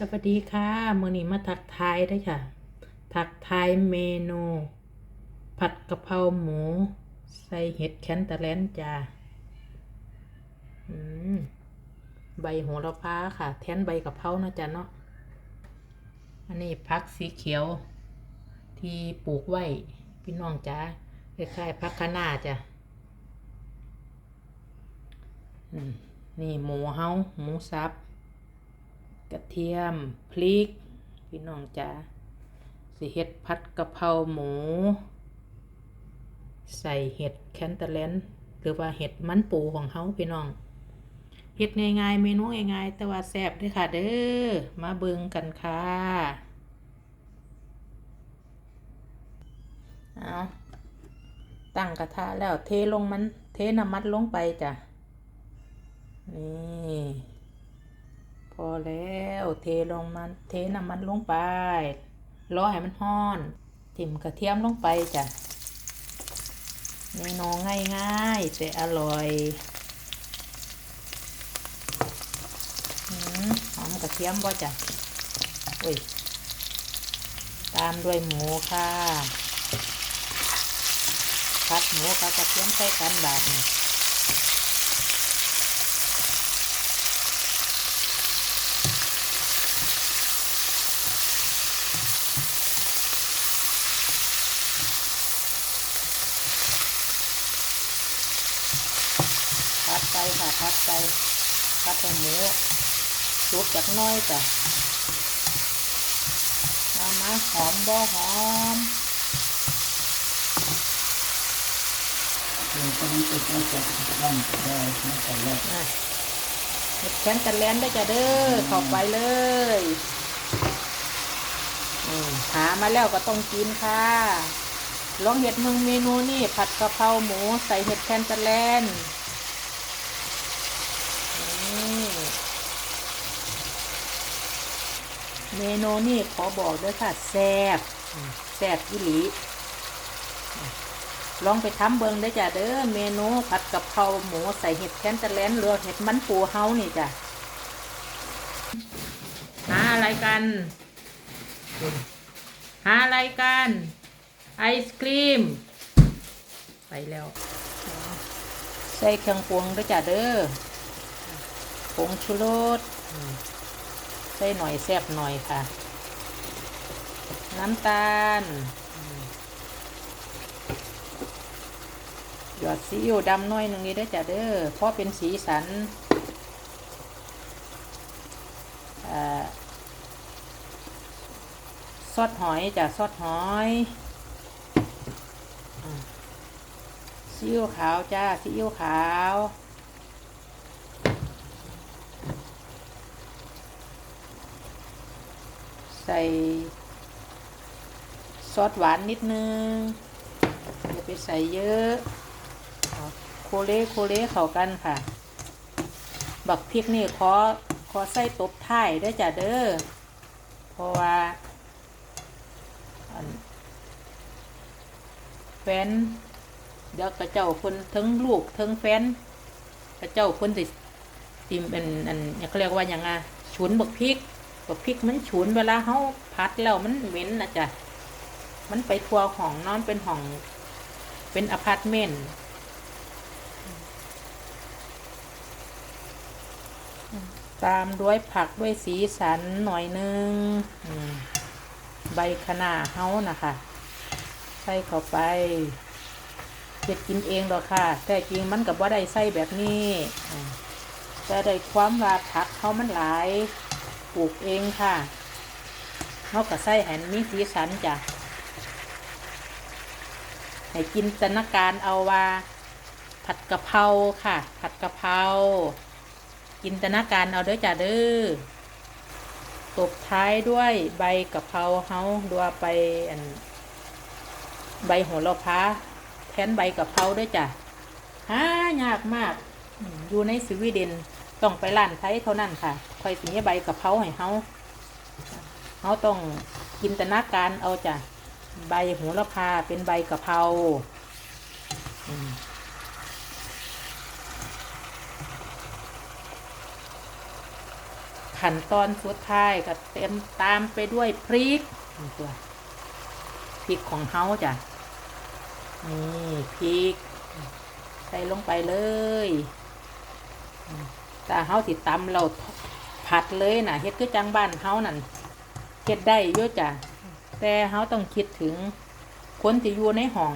สวัสดีค่ะมื้อนี้มาทักทายได้ค่ะ ทักทายเมนู ผัดกะเพราหมู ใส่เห็ดแคนตาแลนจ้าอืมใบโหระพาค่ะ แทนใบกะเพรานะจ๊ะเนาะอันนี้ผักสีเขียว ที่ปลูกไว้ พี่น้องจ้าคล้ายๆผักคะน้าจ้ะอืมนี่หมูเฮาหมูสับ กระเทียมพริก พี่น้องจ๋าสิเห็ดผัดกะเพราหมู ใส่เห็ดแคนตาแลนหรือว่าเห็ดมันปูของเขาพี่น้องเห็ดง่ายๆเมนูง่ายๆแต่ว่าแซ่บด้วยค่ะเด้อมาเบิ่งกันค่ะเอาตั้งกระทะแล้วเทลงมัน เทน้ำมันลงไปจ้ะนี่ ทลงมันเทน้ำมันลงไปรอให้มันห้อน ถิ่มกระเทียมลงไปจ้ะเมนูง่ายๆแต่อร่อยอหอมกระเทียมบ่จ้ะอุ้ยตามด้วยหมูค่ะผัดหมูกับกระเทียมใส่กันแบบนี้ ไปค่ะพัดไปพัดให้หมูสุกจากน้อยจ้ะมามาหอมบ่หอมเราก็ต้องติดตั้งแต่บ้านได้ไม่ใส่แรกอะเห็ดแคนตาแลนได้จ้ะเด้อเข้าไปเลยหามาแล้วก็ต้องกินค่ะลองเห็ดมึงเมนูนี่ผัดกะเพราหมูใส่เห็ดแคนตาแลน เมนูนี่ขอบอกด้วยค่ะแซ่บอืมแซ่บอีหลี ลองไปทำเบิงได้จ้ะเด้อเมนูผัดกะเพราหมูใส่เห็ดแคนตาแลนหรือเห็ดมันปูเฮานี่จ้ะหาอะไรกันหาอะไรกันไอศครีม ไปแล้ว ใส่เครื่องปรุงด้วยจ้ะเด้อผงชูรสอืม ใส่หน่อยแซ่บหน่อยค่ะ น้ำตาลหยอดซีอิ๊วดำหน้อยหนึ่งนี้ได้จ้ะเด้อเพราะเป็นสีสันอซอสหอยจ้ะซอสหอยซีอิ๊วขาวจ้าซีอิ๊วขาว ใส่ซอสหวานนิดนึงอย่าไปใส่เยอะโคเลโคเลเข้ากันค่ะ บักพริกนี่ขอขอใส่ตบท้ายได้จ้ะเด้อเพราะว่าแฟนเดี๋ยวกระเจ้าคนทั้งลูกทั้งแฟนกระเจ้าคนสิติมเป็นอันเขาเรียกว่าอย่างไงฉุนบักพริก บักพริกมันฉุนเวลาเขาพัดแล้วมันเหม็นนะจ๊ะมันไปทัวร์ของนอนเป็นห้อง เป็นอพาร์ตเมนต์ตามด้วยผักด้วยสีสันหน่อยนึงใบคะน้าเฮานะคะ ใส่เข้าไปเก็ดกินเองดอกค่ะ แต่จริงมันกับว่าได้ใส่แบบนี้แต่ได้ความว่าผักเขามันหลาย ปลูกเองค่ะเขาก็ใส่แหนมีสีสันจ้ะให้จินตนาการเอาว่า ผัดกะเพราค่ะ ผัดกะเพราจินตนาการเอาเด้อจ้าเด้อตบท้ายด้วยใบกะเพราเฮาดัวไปอันใบโหระพาแทนใบกะเพราด้วยจ้ะหายากมากอืมอยู่ในสวีเดนต้องไปร้านไทยเท่านั้นค่ะ คอยสีใบกะเพราให้เฮาเฮาต้องจินตนาการเอาจ้ะใบโหระพาเป็นใบกะเพราขั้นตอนสุดท้ายก็เต็มตามไปด้วยพริกตัวพริกของเฮาจ้ะนี่พริก ใส่ลงไปเลย แต่เฮาสิตำเรา ผัดเลยนะเฮ็ดคือจังบ้านเฮานั่นเฮ็ดได้เยอะจ้ะแต่เฮาต้องคิดถึงคนที่อยู่ในห้อง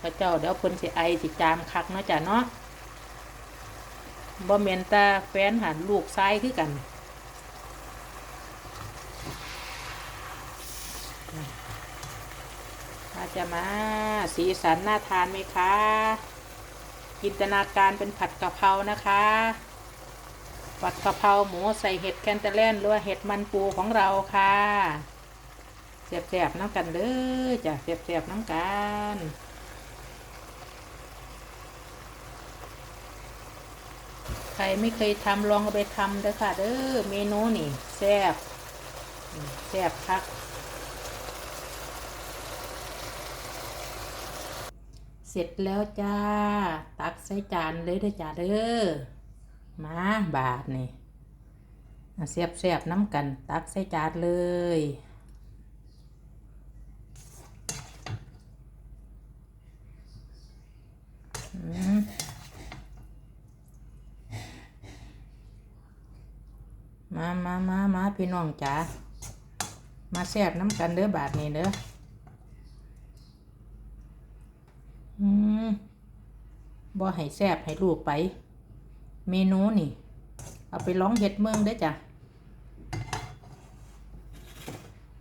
พระเจ้าเดี๋ยวเพิ่นสิไอสิจามคักเนาะจ้ะเนาะบ่แม่นต่แฟนหันลูกซ้ายคือกันมาจะมาสีสันน่าทานไหมคะจินตนาการเป็นผัดกะเพรานะคะ ผัดกะเพราหมูใส่เห็ดแคนเตเล่นหรือว่าเห็ดมันปูของเราค่ะเสียบๆน้ำกันเลยจ้ะเสียบๆน้ำกันใครไม่เคยทำลองเอาไปทำเด้อค่ะเด้อเมนูนี่แซ่บแซ่บคักเสร็จแล้วจ้า ตักใส่จานเลยเด้อจ้าเด้อ มาบาทนี่เสียบเสียบน้ำกัน ตักใส่จานเลย มามามามาพี่น้องจ๋า มาแซ่บน้ำกันเด้อบาทนี่เด้ออืมบ่ให้แซบให้ลูกไป เมนูนี่ เอาไปร้องเห็ดเมืองได้จ้ะ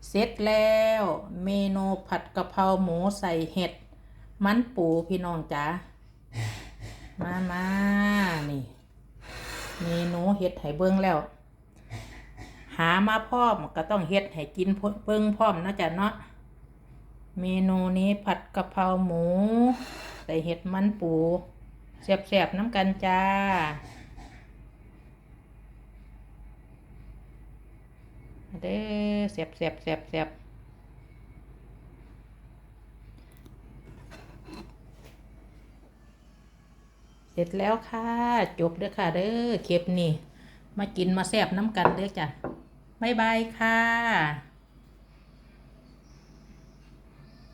เสร็จแล้วเมนูผัดกะเพราหมูใส่เห็ด มันปูพี่น้องจ๋ามามานี่ เมนูเห็ดให้เบิ้งแล้ว หามาพร้อมก็ต้องเฮ็ดให้กินเบิ้งพร้อมนาะจ้ะเนาะเมนูนี้ผัดกะเพราหมู ใส่เห็ดมันปู แซ่บๆน้ำกันจ้าเด้อแซ่บแซ่บแซ่บแซ่บเสร็จแล้วค่ะ จบเด้อค่ะเด้อเก็บนี่ มากินมาแซ่บน้ำกันเด้อจ้ะบ๊ายบายค่ะ